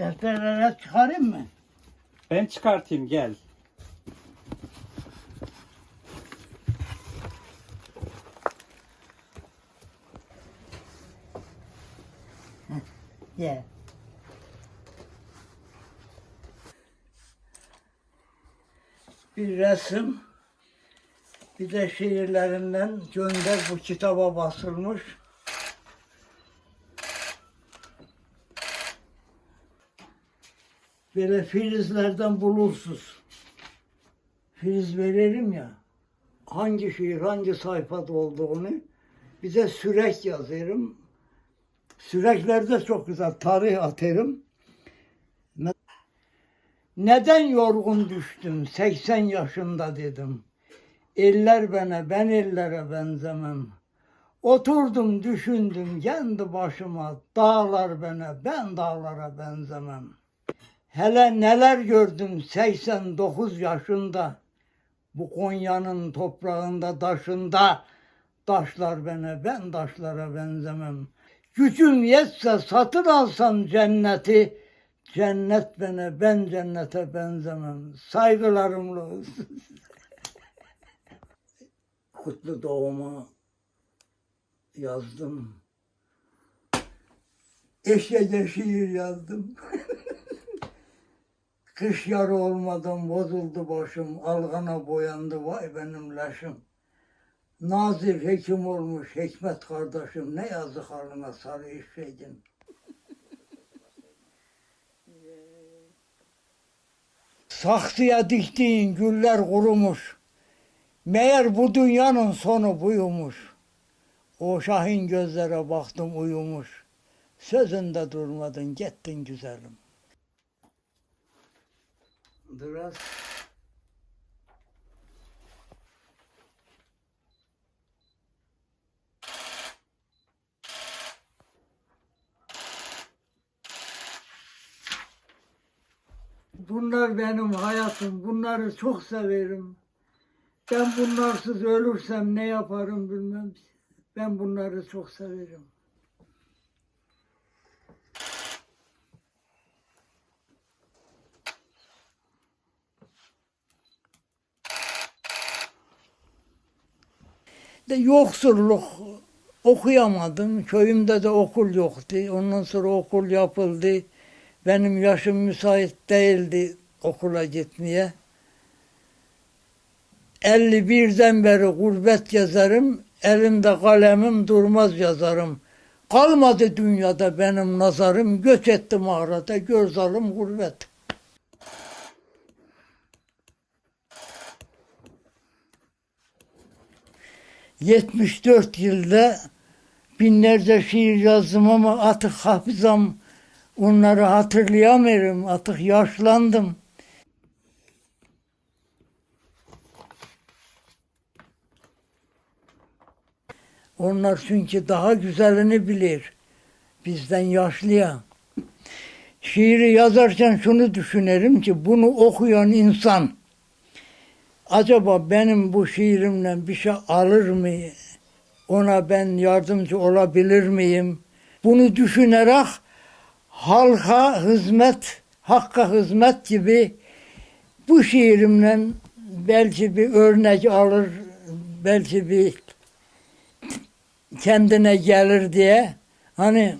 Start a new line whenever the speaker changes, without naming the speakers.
Defterlere çıkarayım mı?
Ben çıkartayım gel.
Ye. Bir resim, bir de şiirlerinden gönder bu kitaba basılmış. Böyle filizlerden bulursuz. Filiz veririm ya. Hangi şiir, hangi sayfada olduğunu bir de sürek yazarım. Süreklerde çok güzel tarih atarım. Ne- Neden yorgun düştüm 80 yaşında dedim. Eller bana ben ellere benzemem. Oturdum düşündüm kendi başıma dağlar bana ben dağlara benzemem. Hele neler gördüm 89 yaşında. Bu Konya'nın toprağında taşında taşlar bana ben taşlara benzemem. Gücüm yetse satın alsam cenneti cennet bana ben cennete benzemem. Saygılarımla olsun. Kutlu doğuma yazdım. Eşeğe şiir yazdım. Kış yarı olmadan bozuldu başım, algana boyandı vay benim leşim. Nazif hekim olmuş Hikmet kardeşim, ne yazık haline sarı eşeğin. Saksıya diktiğin güller kurumuş. Meğer bu dünyanın sonu buymuş. O şahin gözlere baktım uyumuş. Sözünde durmadın gittin güzelim. Biraz Bunlar benim hayatım. Bunları çok severim. Ben bunlarsız ölürsem ne yaparım bilmem. Ben bunları çok severim. De yoksulluk okuyamadım. Köyümde de okul yoktu. Ondan sonra okul yapıldı. Benim yaşım müsait değildi okula gitmeye. 51'den beri gurbet yazarım. Elimde kalemim durmaz yazarım. Kalmadı dünyada benim nazarım. Göç ettim mağarada göz alım gurbet. ...74 yılda binlerce şiir yazdım ama artık hafızam onları hatırlayamıyorum. Artık yaşlandım. Onlar çünkü daha güzelini bilir. Bizden yaşlıya. Şiiri yazarken şunu düşünelim ki bunu okuyan insan acaba benim bu şiirimle bir şey alır mı? Ona ben yardımcı olabilir miyim? Bunu düşünerek halka hizmet, hakka hizmet gibi bu şiirimle belki bir örnek alır, belki bir kendine gelir diye hani